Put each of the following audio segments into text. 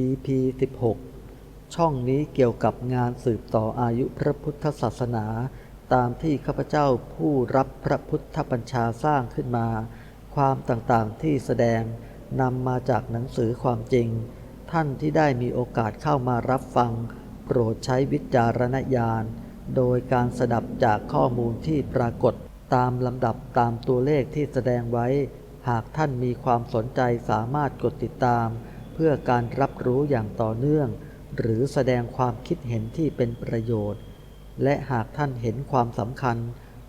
EP 16 ช่องนี้เกี่ยวกับงานสืบต่ออายุพระพุทธศาสนา ตามที่ข้าพเจ้าผู้รับพระพุทธบัญชาสร้างขึ้นมา ความต่างๆที่แสดงนำมาจากหนังสือความจริง ท่านที่ได้มีโอกาสเข้ามารับฟัง โปรดใช้วิจารณญาณ โดยการสดับจากข้อมูลที่ปรากฏตามลำดับตามตัวเลขที่แสดงไว้ หากท่านมีความสนใจสามารถกดติดตาม เพื่อการรับรู้อย่างต่อเนื่อง หรือแสดงความคิดเห็นที่เป็นประโยชน์ และหากท่านเห็นความสำคัญ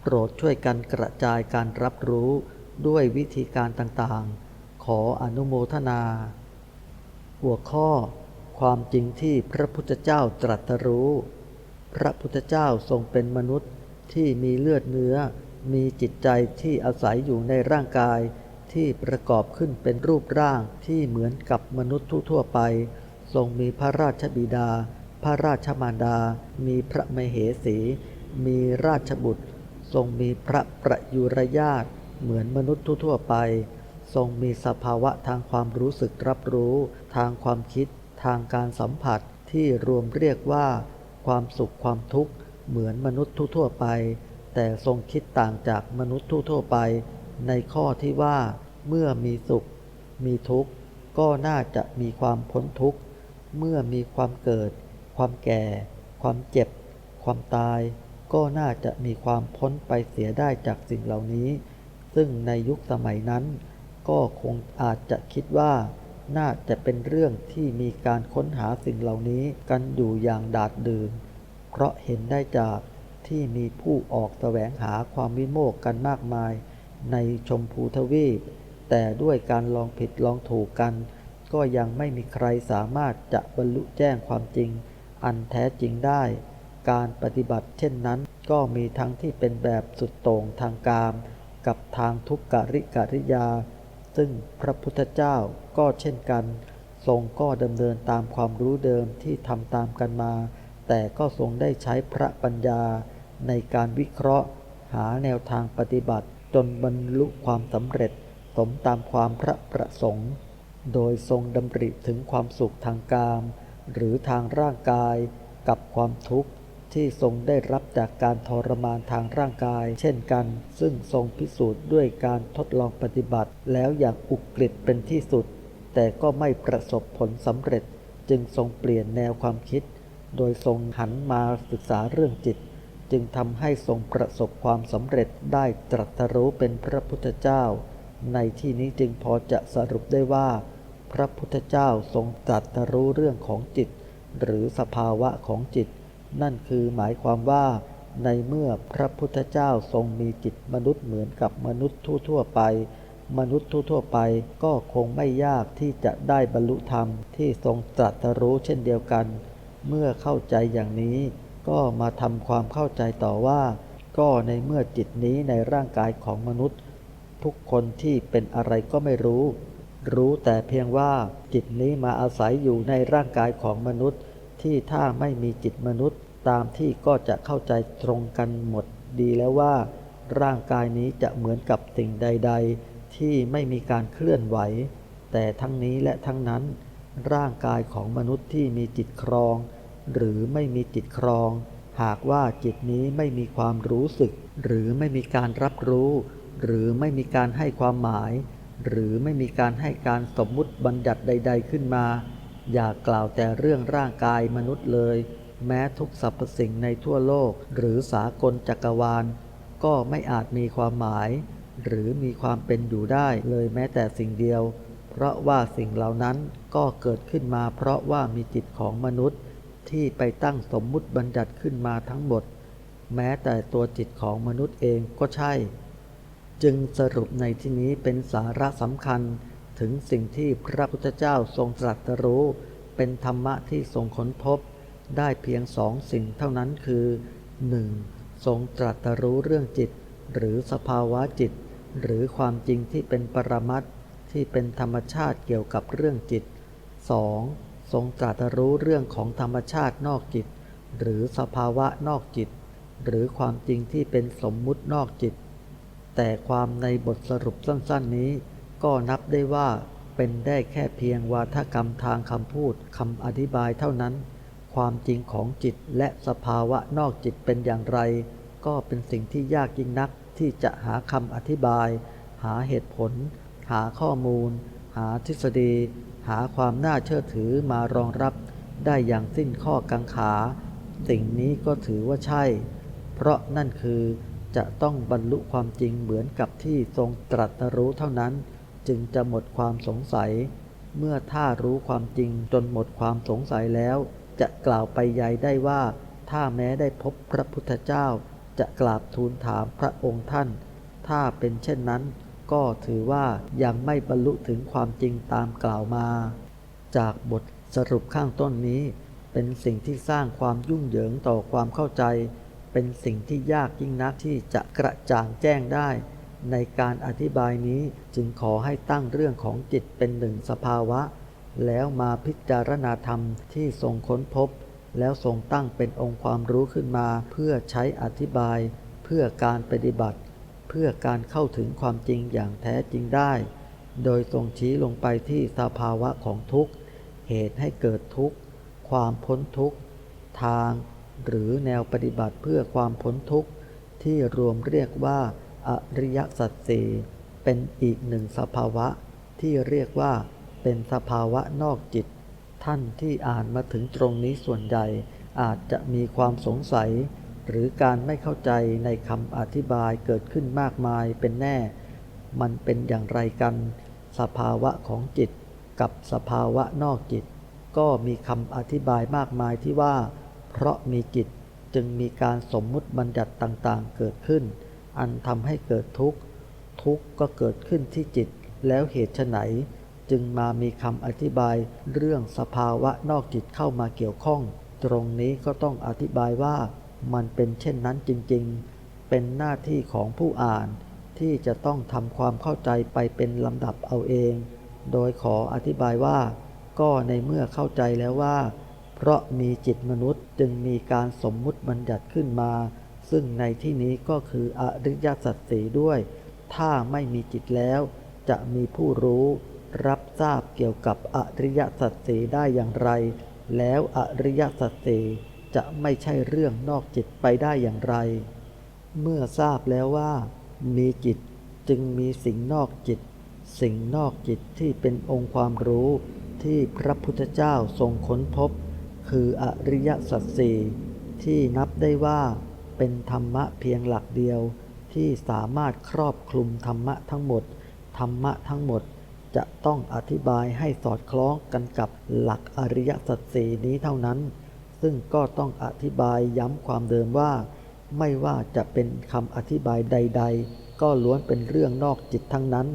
โปรดช่วยกันกระจายการรับรู้ด้วยวิธีการต่างๆ ขออนุโมทนา หัวข้อ ความจริงที่พระพุทธเจ้าตรัสรู้ พระพุทธเจ้าทรงเป็นมนุษย์ที่มีเลือดเนื้อ มีจิตใจที่อาศัยอยู่ในร่างกาย ที่ประกอบขึ้นเป็นรูปร่างที่เหมือนกับมนุษย์ทั่วไป ทรงมีพระราชบิดา พระราชมารดา มีพระมเหสี มีราชบุตร ทรงมีพระประยุรญาตเหมือนมนุษย์ทั่วไป ทรงมีสภาวะทางความรู้สึกรับรู้ ทางความคิด ทางการสัมผัสที่รวมเรียกว่า ความสุขความทุกข์เหมือนมนุษย์ทั่วไป แต่ทรงคิดต่างจากมนุษย์ทั่วไป ในข้อที่ว่าเมื่อมีสุข มีทุกข์ ก็น่าจะมีความพ้นทุกข์ เมื่อมีความเกิด ความแก่ ความเจ็บ ความตาย ก็น่าจะมีความพ้นไปเสียได้จากสิ่งเหล่านี้ ซึ่งในยุคสมัยนั้น ก็คงอาจจะคิดว่า น่าจะเป็นเรื่องที่มีการค้นหาสิ่งเหล่านี้กันอยู่อย่างดาดดื่นเพราะเห็นได้จากที่มีผู้ออกแสวงหาความวิโมกกันมากมาย ในชมพูทวีป แต่ด้วยการลองผิดลองถูกกัน ก็ยังไม่มีใครสามารถจะบรรลุแจ้งความจริง อันแท้จริงได้ การปฏิบัติเช่นนั้น ก็มีทั้งที่เป็นแบบสุดโต่งทางกาม กับทางทุกกริกริยา ซึ่งพระพุทธเจ้าก็เช่นกัน ทรงก็ดำเนินตามความรู้เดิมที่ทำตามกันมา แต่ก็ทรงได้ใช้พระปัญญาในการวิเคราะห์หาแนวทางปฏิบัติ จนบรรลุความสำเร็จสมตามความพระประสงค์ โดยทรงดำริถึงความสุขทางกามหรือทางร่างกายกับความทุกข์ที่ทรงได้รับจากการทรมานทางร่างกาย เช่นกัน ซึ่งทรงพิสูจน์ด้วยการทดลองปฏิบัติ แล้วอย่างอุกฤษเป็นที่สุด แต่ก็ไม่ประสบผลสำเร็จ จึงทรงเปลี่ยนแนวความคิด โดยทรงหันมาศึกษาเรื่องจิต จึงทำให้ทรงประสบความสำเร็จได้ตรัสรู้เป็นพระพุทธเจ้า ในที่นี้จึงพอจะสรุปได้ว่า พระพุทธเจ้าทรงตรัสรู้เรื่องของจิต หรือสภาวะของจิต นั่นคือหมายความว่า ในเมื่อพระพุทธเจ้าทรงมีจิตมนุษย์เหมือนกับมนุษย์ทั่วๆไป มนุษย์ทั่วๆไปก็คงไม่ยากที่จะได้บรรลุธรรมที่ทรงตรัสรู้เช่นเดียวกัน เมื่อเข้าใจอย่างนี้ ก็มาทำความเข้าใจต่อว่า ก็ในเมื่อจิตนี้ในร่างกายของมนุษย์ ทุกคนที่เป็นอะไรก็ไม่รู้ รู้แต่เพียงว่าจิตนี้มาอาศัยอยู่ในร่างกายของมนุษย์ ที่ถ้าไม่มีจิตมนุษย์ตามที่ก็จะเข้าใจตรงกันหมดดีแล้วว่า ร่างกายนี้จะเหมือนกับสิ่งใด ๆ ที่ไม่มีการเคลื่อนไหว แต่ทั้งนี้และทั้งนั้น ร่างกายของมนุษย์ที่มีจิตครอง หรือไม่มีจิตครอง หากว่าจิตนี้ไม่มีความรู้สึก หรือไม่มีการรับรู้ หรือไม่มีการให้ความหมาย หรือไม่มีการให้การสมมุติบัญญัติใด ๆขึ้นมา อย่ากล่าวแต่เรื่องร่างกายมนุษย์เลย แม้ทุกสรรพสิ่งในทั่วโลก หรือสากลจักรวาล ก็ไม่อาจมีความหมาย หรือมีความเป็นอยู่ได้เลยแม้แต่สิ่งเดียว เพราะว่าสิ่งเหล่านั้นก็เกิดขึ้นมาเพราะว่ามีจิตของมนุษย์ ที่ไปตั้งสมมุติบัญญัติขึ้นมาทั้งหมด แม้แต่ตัวจิตของมนุษย์เองก็ใช่ จึงสรุปในที่นี้เป็นสาระสำคัญถึงสิ่งที่พระพุทธเจ้าทรงตรัสรู้ เป็นธรรมะที่ทรงค้นพบ ได้เพียงสองสิ่งเท่านั้นคือ 1. ทรงตรัสรู้เรื่องจิต หรือสภาวะจิต หรือความจริงที่เป็นปรมัตที่เป็นธรรมชาติเกี่ยวกับเรื่องจิต 2. ทรงตรัสรู้เรื่องของธรรมชาตินอกจิต หรือสภาวะนอกจิต หรือความจริงที่เป็นสมมุตินอกจิต แต่ความในบทสรุปสั้นๆนี้ ก็นับได้ว่าเป็นได้แค่เพียงวาทกรรมทางคำพูดคำอธิบายเท่านั้น ความจริงของจิตและสภาวะนอกจิตเป็นอย่างไร ก็เป็นสิ่งที่ยากยิ่งนักที่จะหาคำอธิบาย หาเหตุผล หาข้อมูล หาทฤษฎี หาความน่าเชื่อถือมารองรับได้อย่างสิ้นข้อกังขา สิ่งนี้ก็ถือว่าใช่ เพราะนั่นคือจะต้องบรรลุความจริงเหมือนกับที่ทรงตรัสรู้เท่านั้น จึงจะหมดความสงสัย เมื่อถ้ารู้ความจริงจนหมดความสงสัยแล้ว จะกล่าวไปใหญ่ได้ว่า ถ้าแม้ได้พบพระพุทธเจ้า จะกราบทูลถามพระองค์ท่าน ถ้าเป็นเช่นนั้น ก็ถือว่ายังไม่บรรลุถึงความจริงตามกล่าวมา จากบทสรุปข้างต้นนี้ เป็นสิ่งที่สร้างความยุ่งเหยิงต่อความเข้าใจ เป็นสิ่งที่ยากยิ่งนักที่จะกระจ่างแจ้งได้ ในการอธิบายนี้จึงขอให้ตั้งเรื่องของจิตเป็นหนึ่งสภาวะ แล้วมาพิจารณาธรรมที่ทรงค้นพบ แล้วทรงตั้งเป็นองค์ความรู้ขึ้นมา เพื่อใช้อธิบาย เพื่อการปฏิบัติ เพื่อการเข้าถึงความจริงอย่างแท้จริงได้ โดยทรงชี้ลงไปที่สภาวะของทุกข์ เหตุให้เกิดทุกข์ ความพ้นทุกข์ ทาง หรือแนวปฏิบัติเพื่อความพ้นทุกข์ ที่รวมเรียกว่า อริยสัจสี่เป็นอีกหนึ่งสภาวะ ที่เรียกว่า เป็นสภาวะนอกจิต ท่านที่อ่านมาถึงตรงนี้ส่วนใหญ่อาจจะมีความสงสัย หรือการไม่เข้าใจในคำอธิบายเกิดขึ้นมากมายเป็นแน่ มันเป็นอย่างไรกัน สภาวะของจิตกับสภาวะนอกจิต ก็มีคำอธิบายมากมายที่ว่า เพราะมีจิตจึงมีการสมมุติบัญญัติต่างๆ เกิดขึ้น อันทำให้เกิดทุกข์ ทุกข์ก็เกิดขึ้นที่จิต แล้วเหตุไฉนจึงมามีคำอธิบายเรื่องสภาวะนอกจิตเข้ามาเกี่ยวข้อง ตรงนี้ก็ต้องอธิบายว่า มันเป็นเช่นนั้นจริงๆ เป็นหน้าที่ของผู้อ่านที่จะต้องทำความเข้าใจไปเป็นลำดับเอาเอง โดยขออธิบายว่า ก็ในเมื่อเข้าใจแล้วว่า เพราะมีจิตมนุษย์จึงมีการสมมุติบัญญัติขึ้นมา ซึ่งในที่นี้ก็คืออริยสัจสีด้วย ถ้าไม่มีจิตแล้ว จะมีผู้รู้ รับทราบเกี่ยวกับอริยสัจสีได้อย่างไร แล้วอริยสัจสี จะไม่ใช่เรื่องนอกจิตไปได้อย่างไร เมื่อทราบแล้วว่า มีจิตจึงมีสิ่งนอกจิต สิ่งนอกจิตที่เป็นองค์ความรู้ที่พระพุทธเจ้าทรงค้นพบ คืออริยสัจสี่ที่นับได้ว่าเป็นธรรมะเพียงหลักเดียวที่สามารถครอบคลุมธรรมะทั้งหมด ธรรมะทั้งหมดจะต้องอธิบายให้สอดคล้องกันกับหลักอริยสัจสี่นี้เท่านั้น ซึ่งก็ต้องอธิบายย้ำความเดิมว่า ไม่ว่าจะเป็นคำอธิบายใด ๆ ก็ล้วนเป็นเรื่องนอกจิตทั้งนั้น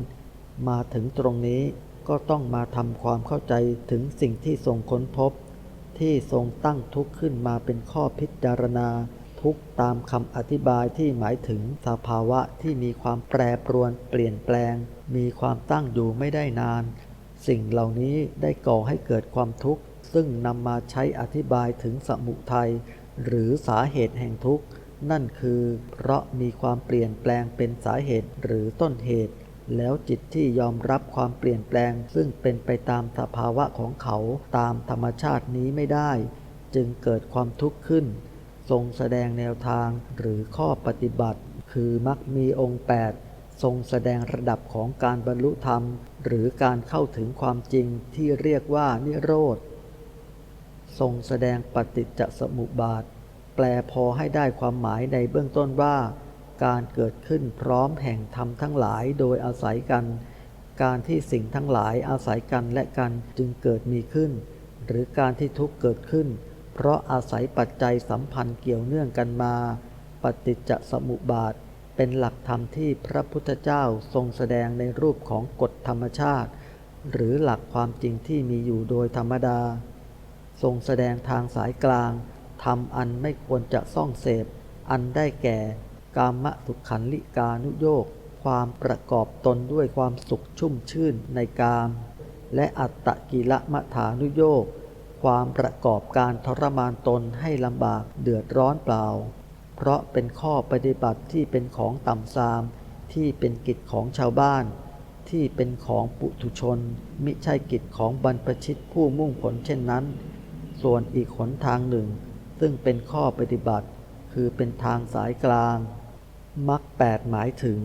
มาถึงตรงนี้ก็ต้องมาทำความเข้าใจถึงสิ่งที่ทรงค้นพบ ที่ทรงตั้งทุกข์ขึ้นมาเป็นข้อพิจารณา ทุกตามคำอธิบายที่หมายถึงสภาวะที่มีความแปรปรวนเปลี่ยนแปลง มีความตั้งอยู่ไม่ได้นาน สิ่งเหล่านี้ได้ก่อให้เกิดความทุกข์ ซึ่งนำมาใช้อธิบายถึงสมุทัยหรือสาเหตุแห่งทุกข์ นั่นคือ เพราะมีความเปลี่ยนแปลงเป็นสาเหตุหรือต้นเหตุ แล้วจิตที่ยอมรับความเปลี่ยนแปลง ซึ่งเป็นไปตามสภาวะของเขาตามธรรมชาตินี้ไม่ได้ จึงเกิดความทุกข์ขึ้น ทรงแสดงแนวทางหรือข้อปฏิบัติ คือมักมีองค์ 8ทรงแสดงระดับของการบรรลุธรรม หรือการเข้าถึงความจริงที่เรียกว่านิโรธ ทรงแสดงปฏิจจสมุปบาท แปลพอให้ได้ความหมายในเบื้องต้นว่า การเกิดขึ้นพร้อมแห่งธรรมทั้งหลายโดยอาศัยกัน การที่สิ่งทั้งหลายอาศัยกันและกันจึงเกิดมีขึ้น หรือการที่ทุกเกิดขึ้น เพราะอาศัยปัจจัยสัมพันธ์เกี่ยวเนื่องกันมา ปฏิจจสมุปบาท เป็นหลักธรรมที่พระพุทธเจ้าทรงแสดงในรูปของกฎธรรมชาติ หรือหลักความจริงที่มีอยู่โดยธรรมดา ทรงแสดงทางสายกลางทำอันไม่ควรจะซ่องเสพ อันได้แก่ กามสุขันลิกานุโยกความประกอบตนด้วยความสุขชุ่มชื่นในกาม และอัตตกิละมะฐานุโยกความประกอบการทรมานตนให้ลำบากเดือดร้อนเปล่า เพราะเป็นข้อปฏิบัติที่เป็นของต่ำทราม ที่เป็นกิจของชาวบ้าน ที่เป็นของปุถุชน มิใช่กิจของบรรพชิตผู้มุ่งผลเช่นนั้น ส่วนอีกหนทางหนึ่ง ซึ่งเป็นข้อปฏิบัติ คือเป็นทางสายกลางมรรคแปดหมายถึง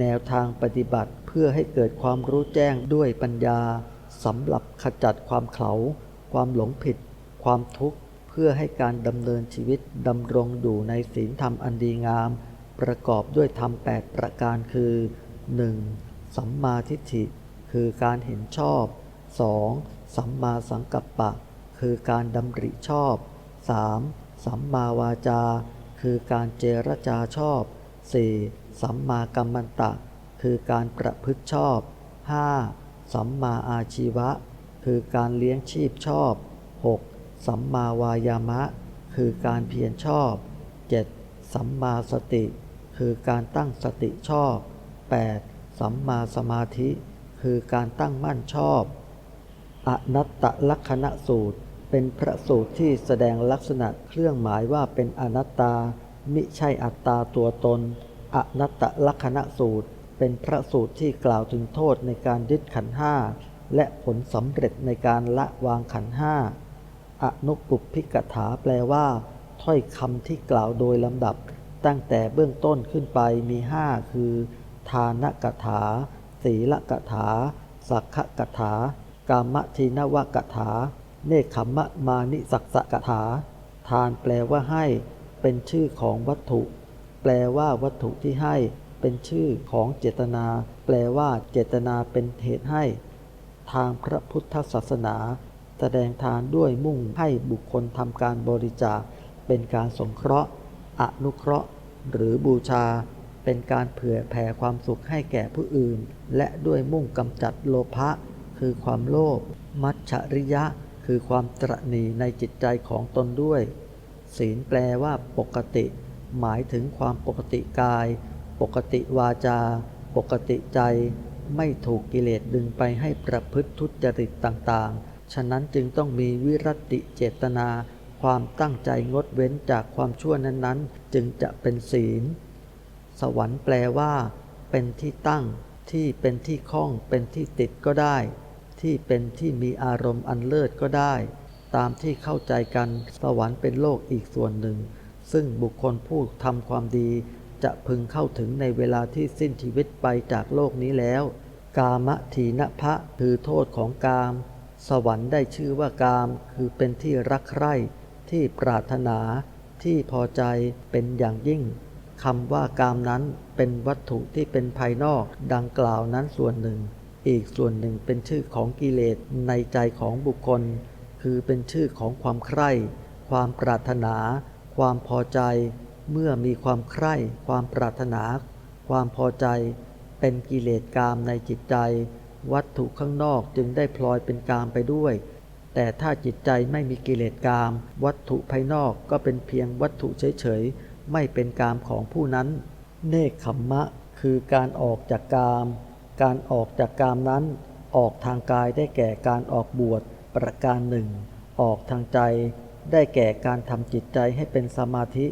แนวทางปฏิบัติเพื่อให้เกิดความรู้แจ้งด้วยปัญญาสำหรับขจัดความเขาความหลงผิด ความทุกข์ เพื่อให้การดำเนินชีวิตดำรงอยู่ในศีลธรรมอันดีงาม ประกอบด้วยธรรมแปดประการคือ 1. สัมมาทิฏฐิ คือการเห็นชอบ 2. สัมมาสังกัปปะ คือการดำริชอบ 3. สัมมาวาจา คือการเจรจาชอบ 4. สัมมากัมมันตะ คือการประพฤติชอบ 5. สัมมาอาชีวะ คือการเลี้ยงชีพชอบ 6. สัมมาวายามะ คือการเพียรชอบ 7. สัมมาสติ คือการตั้งสติชอบ 8. สัมมาสมาธิ คือการตั้งมั่นชอบ อนัตตลักษณะสูตร เป็นพระสูตรที่แสดงลักษณะเครื่องหมายว่าเป็นอนัตตา มิใช่อัตตาตัวตน อนัตตลักษณะสูตร เป็นพระสูตรที่กล่าวถึงโทษในการยึดขันธ์ห้าและผลสำเร็จในการละวางขันธ์ห้าอนุปุพพิกถาแปลว่า ถ้อยคำที่กล่าวโดยลำดับ ตั้งแต่เบื้องต้นขึ้นไปมีห้าคือ ทานกถา ศีลกถา สักขกถากามทีนวกถา เนคขมะมานิสักสะกถา ทานแปลว่าให้ เป็นชื่อของวัตถุ แปลว่าวัตถุที่ให้ เป็นชื่อของเจตนา แปลว่าเจตนาเป็นเหตุให้ ทางพระพุทธศาสนา แสดงทานด้วยมุ่งให้บุคคลทำการบริจาค เป็นการสงเคราะห์ อนุเคราะห์ หรือบูชา เป็นการเผื่อแผ่ความสุขให้แก่ผู้อื่น และด้วยมุ่งกำจัดโลภะ คือความโลภ มัจฉริยะ คือความตระหนี่ในจิตใจของตนด้วย ศีลแปลว่าปกติ หมายถึงความปกติกาย ปกติวาจา ปกติใจ ไม่ถูกกิเลสดึงไปให้ประพฤติทุจริตต่างๆ ฉะนั้นจึงต้องมีวิรัติเจตนา ความตั้งใจงดเว้นจากความชั่วนั้นๆ จึงจะเป็นศีล สวรรค์แปลว่า เป็นที่ตั้ง ที่เป็นที่คล้อง เป็นที่ติดก็ได้ ที่เป็นที่มีอารมณ์อันเลิศก็ได้ ตามที่เข้าใจกันสวรรค์เป็นโลกอีกส่วนหนึ่ง ซึ่งบุคคลผู้ทำความดี จะพึงเข้าถึงในเวลาที่สิ้นชีวิตไปจากโลกนี้แล้ว กามทีนภะคือโทษของกาม สวรรค์ได้ชื่อว่ากาม คือเป็นที่รักใคร่ ที่ปรารถนา ที่พอใจเป็นอย่างยิ่งคำว่ากามนั้นเป็นวัตถุที่เป็นภายนอกดังกล่าวนั้นส่วนหนึ่ง อีกส่วนหนึ่งเป็นชื่อของกิเลสในใจของบุคคล คือเป็นชื่อของความใคร่ ความปรารถนา ความพอใจ เมื่อมีความใคร่ ความปรารถนา ความพอใจ เป็นกิเลสกามในจิตใจ วัตถุข้างนอกจึงได้พลอยเป็นกามไปด้วย แต่ถ้าจิตใจไม่มีกิเลสกาม วัตถุภายนอกก็เป็นเพียงวัตถุเฉยๆไม่เป็นกามของผู้นั้น เนคขมมะ คือการออกจากกาม การออกจากกามนั้นออกทางกายได้แก่การออกบวชประการหนึ่ง ออกทางใจ ได้แก่การทำจิตใจให้เป็นสมาธิ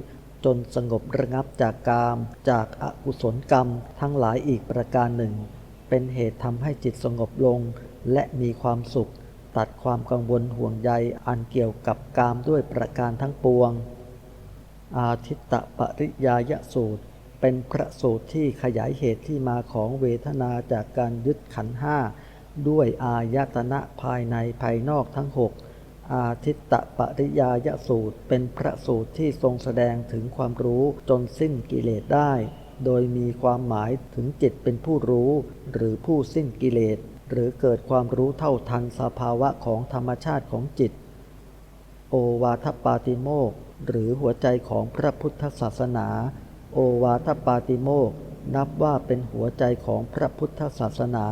จนสงบระงับจากกาม จากอากุศลกรรมทั้งหลายอีกประการหนึ่ง เป็นเหตุทำให้จิตสงบลงและมีความสุข ตัดความกังวลห่วงใยอันเกี่ยวกับกามด้วยประการทั้งปวง อาทิตตปริยายสูตร เป็นพระสูตรที่ขยายเหตุที่มาของเวทนาจากการยึดขันห้าด้วยอายตนะภายในภายนอกทั้งหกอาทิตตปริยายสูตร เป็นพระสูตรที่ทรงแสดงถึงความรู้จนสิ้นกิเลสได้ โดยมีความหมายถึงจิตเป็นผู้รู้ หรือผู้สิ้นกิเลส หรือเกิดความรู้เท่าทันสภาวะของธรรมชาติของจิต โอวาทปาติโมกหรือหัวใจของพระพุทธศาสนา โอวาทปาติโมกนับว่าเป็นหัวใจของพระพุทธศาสนา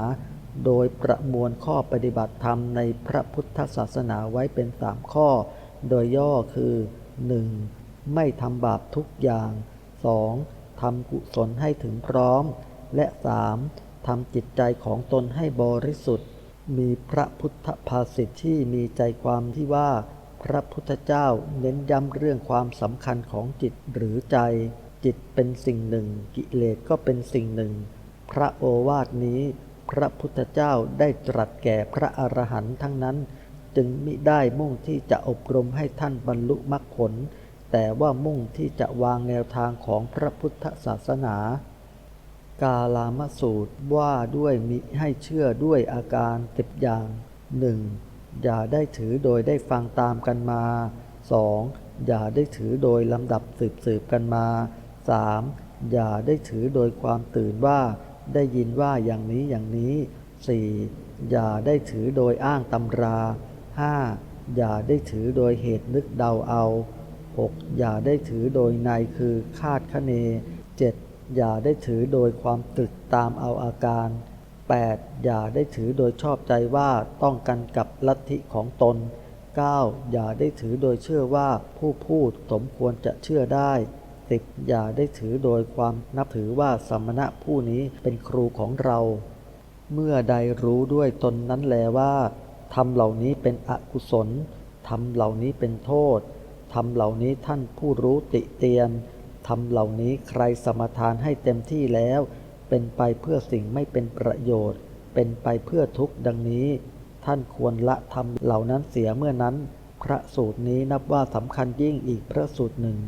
โดยประมวลข้อปฏิบัติธรรมในพระพุทธศาสนาไว้เป็นสามข้อ โดยย่อคือ 1. ไม่ทำบาปทุกอย่าง 2. ทำกุศลให้ถึงพร้อม และ 3. ทำจิตใจของตนให้บริสุทธิ์ มีพระพุทธภาษิตที่มีใจความที่ว่า พระพุทธเจ้าเน้นย้ำเรื่องความสำคัญของจิตหรือใจ จิตเป็นสิ่งหนึ่ง กิเลสก็เป็นสิ่งหนึ่ง พระโอวาทนี้ พระพุทธเจ้าได้ตรัสแก่พระอรหันต์ทั้งนั้น จึงมิได้มุ่งที่จะอบรมให้ท่านบรรลุมรรคผล แต่ว่ามุ่งที่จะวางแนวทางของพระพุทธศาสนา กาลามสูตรว่าด้วยมิให้เชื่อด้วยอาการสิบอย่างหนึ่งอย่าได้ถือโดยได้ฟังตามกันมา 2. อย่าได้ถือโดยลำดับสืบสืบกันมา 3. อย่าได้ถือโดยความตื่นว่า ได้ยินว่าอย่างนี้อย่างนี้ 4. อย่าได้ถือโดยอ้างตำรา 5. อย่าได้ถือโดยเหตุนึกเดาเอา 6. อย่าได้ถือโดยในคือคาดคะเน 7. อย่าได้ถือโดยความตึกตามเอาอาการ 8. อย่าได้ถือโดยชอบใจว่าต้องกันกับลัทธิของตน 9. อย่าได้ถือโดยเชื่อว่าผู้พูดสมควรจะเชื่อได้ 10. อย่าได้ถือโดยความนับถือว่าสมณะผู้นี้เป็นครูของเรา เมื่อใดรู้ด้วยตนนั้นแลว่าทำเหล่านี้เป็นอกุศลทำเหล่านี้เป็นโทษทำเหล่านี้ท่านผู้รู้ติเตียนทำเหล่านี้ใครสมทานให้เต็มที่แล้ว เป็นไปเพื่อสิ่งไม่เป็นประโยชน์ เป็นไปเพื่อทุกข์ดังนี้ ท่านควรละทำเหล่านั้นเสียเมื่อนั้น พระสูตรนี้นับว่าสำคัญยิ่งอีกพระสูตรหนึ่ง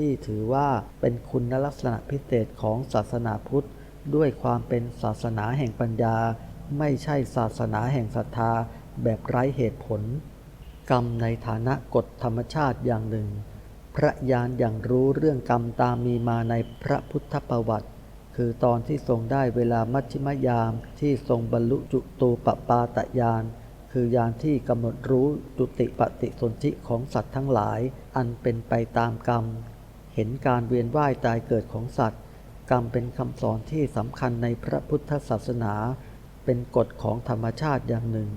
ที่ถือว่าเป็นคุณลักษณะพิเศษของศาสนาพุทธ ด้วยความเป็นศาสนาแห่งปัญญา ไม่ใช่ศาสนาแห่งศรัทธาแบบไร้เหตุผล กรรมในฐานะกฎธรรมชาติอย่างหนึ่ง พระยานอย่างรู้เรื่องกรรมตามมีมาในพระพุทธประวัติ คือตอนที่ทรงได้เวลามัชชิมยามที่ทรงบรรลุจุตูปปาตยานคือยานที่กำหนดรู้จุติปฏิสนธิของสัตว์ทั้งหลาย อันเป็นไปตามกรรม เห็นการเวียนว่ายตายเกิดของสัตว์ กรรมเป็นคำสอนที่สำคัญในพระพุทธศาสนา เป็นกฎของธรรมชาติอย่างหนึ่ง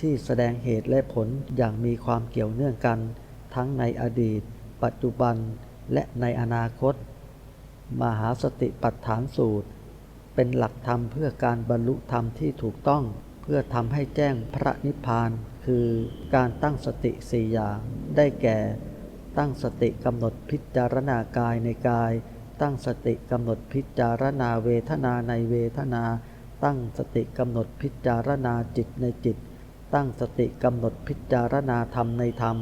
ที่แสดงเหตุและผลอย่างมีความเกี่ยวเนื่องกัน ทั้งในอดีต ปัจจุบันและในอนาคต มหาสติปัฏฐานสูตร เป็นหลักธรรมเพื่อการบรรลุธรรมที่ถูกต้อง เพื่อทำให้แจ้งพระนิพพาน คือการตั้งสติสี่อย่างได้แก่ ตั้งสติกำหนดพิจารณากายในกาย ตั้งสติกำหนดพิจารณาเวทนาในเวทนา ตั้งสติกำหนดพิจารณาจิตในจิต ตั้งสติกำหนดพิจารณาธรรมในธรรม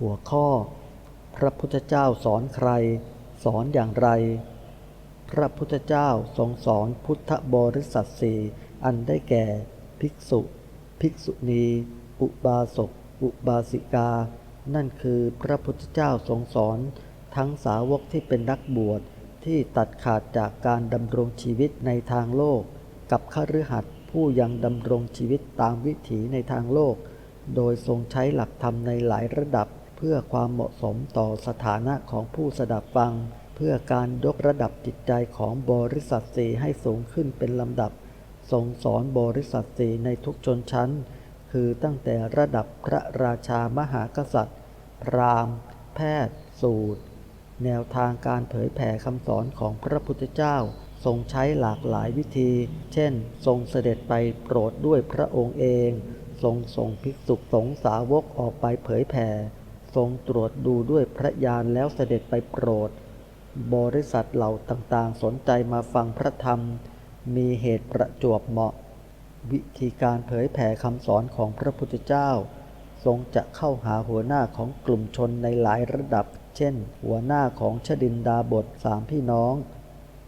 หัวข้อ พระพุทธเจ้าสอนใคร สอนอย่างไร พระพุทธเจ้าทรงสอนพุทธบริษัทสี่อันได้แก่ ภิกษุ ภิกษุณี อุบาสก อุบาสิกา นั่นคือพระพุทธเจ้าทรงสอนทั้งสาวกที่เป็นนักบวชที่ตัดขาดจากการดำรงชีวิตในทางโลก กับขฤหัสถ์ผู้ยังดำรงชีวิตตามวิถีในทางโลก โดยทรงใช้หลักธรรมในหลายระดับ เพื่อความเหมาะสมต่อสถานะของผู้สดับฟัง เพื่อการยกระดับจิตใจของบริษัทสีให้สูงขึ้นเป็นลำดับทรงสอนบริษัทสีในทุกชนชั้น คือตั้งแต่ระดับพระราชามหากษัตริย์ พราหมณ์ แพทย์ สูตร แนวทางการเผยแผ่คำสอนของพระพุทธเจ้า ทรงใช้หลากหลายวิธี เช่น ทรงเสด็จไปโปรดด้วยพระองค์เอง ทรงส่งภิกษุสงฆ์สาวกออกไปเผยแผ่ ทรงตรวจดูด้วยพระญาณแล้วเสด็จไปโปรด บริษัทเหล่าต่างๆ สนใจมาฟังพระธรรม มีเหตุประจวบเหมาะ วิธีการเผยแผ่คำสอนของพระพุทธเจ้า ทรงจะเข้าหาหัวหน้าของกลุ่มชนในหลายระดับ เช่น หัวหน้าของชดินดาบทสามพี่น้อง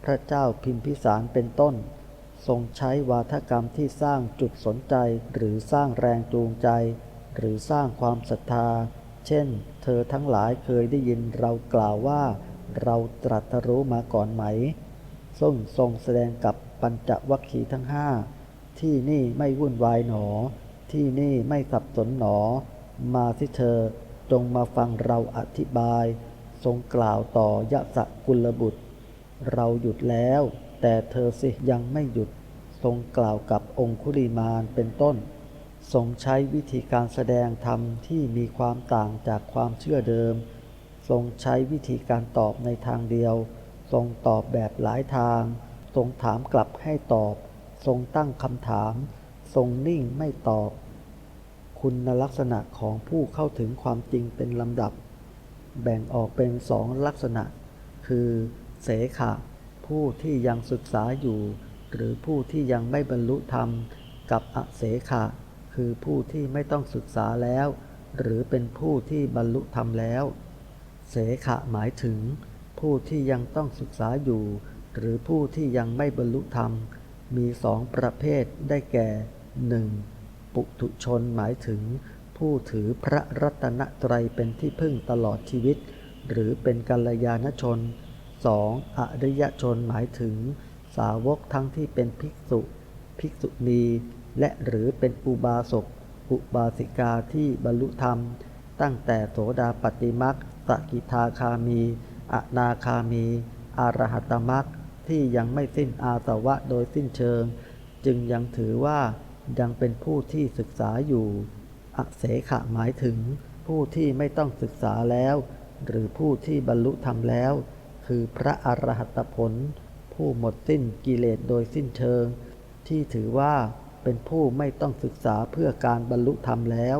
พระเจ้าพิมพิสารเป็นต้น ทรงใช้วาทกรรมที่สร้างจุดสนใจ หรือสร้างแรงจูงใจ หรือสร้างความศรัทธา เช่น เธอทั้งหลายเคยได้ยินเรากล่าวว่า เราตรัสรู้มาก่อนไหมทรงทรงแสดงกับปัญจวัคคีย์ทั้งห้า ที่นี่ไม่วุ่นวายหนอ ที่นี่ไม่สับสนหนอ มาที่เธอจงมาฟังเราอธิบาย ทรงกล่าวต่อยะสะกุลบุตร เราหยุดแล้ว แต่เธอสิยังไม่หยุด ทรงกล่าวกับองคุลิมานเป็นต้น ทรงใช้วิธีการแสดงธรรมที่มีความต่างจากความเชื่อเดิม ทรงใช้วิธีการตอบในทางเดียว ทรงตอบแบบหลายทาง ทรงถามกลับให้ตอบ ทรงตั้งคำถาม ทรงนิ่งไม่ตอบ คุณลักษณะของผู้เข้าถึงความจริงเป็นลำดับ แบ่งออกเป็นสองลักษณะ คือเสขะ ผู้ที่ยังศึกษาอยู่ หรือผู้ที่ยังไม่บรรลุธรรม กับอเสขะ คือผู้ที่ไม่ต้องศึกษาแล้ว หรือเป็นผู้ที่บรรลุธรรมแล้ว เสขะหมายถึง ผู้ที่ยังต้องศึกษาอยู่ หรือผู้ที่ยังไม่บรรลุธรรม มีสองประเภทได้แก่ 1. ปุถุชนหมายถึง ผู้ถือพระรัตนตรัยเป็นที่พึ่งตลอดชีวิต หรือเป็นกัลยาณชน 2. อริยชนหมายถึง สาวกทั้งที่เป็นภิกษุ ภิกษุณี และหรือเป็นอุบาสกอุบาสิกาที่บรรลุธรรม ตั้งแต่โสดาปฏิมักสกิทาคามี อนาคามี อรหัตมัก ที่ยังไม่สิ้นอาสวะโดยสิ้นเชิง จึงยังถือว่ายังเป็นผู้ที่ศึกษาอยู่อเสขะหมายถึง ผู้ที่ไม่ต้องศึกษาแล้ว หรือผู้ที่บรรลุธรรมแล้ว คือพระอรหัตผล ผู้หมดสิ้นกิเลสโดยสิ้นเชิง ที่ถือว่าเป็นผู้ไม่ต้องศึกษาเพื่อการบรรลุธรรมแล้ว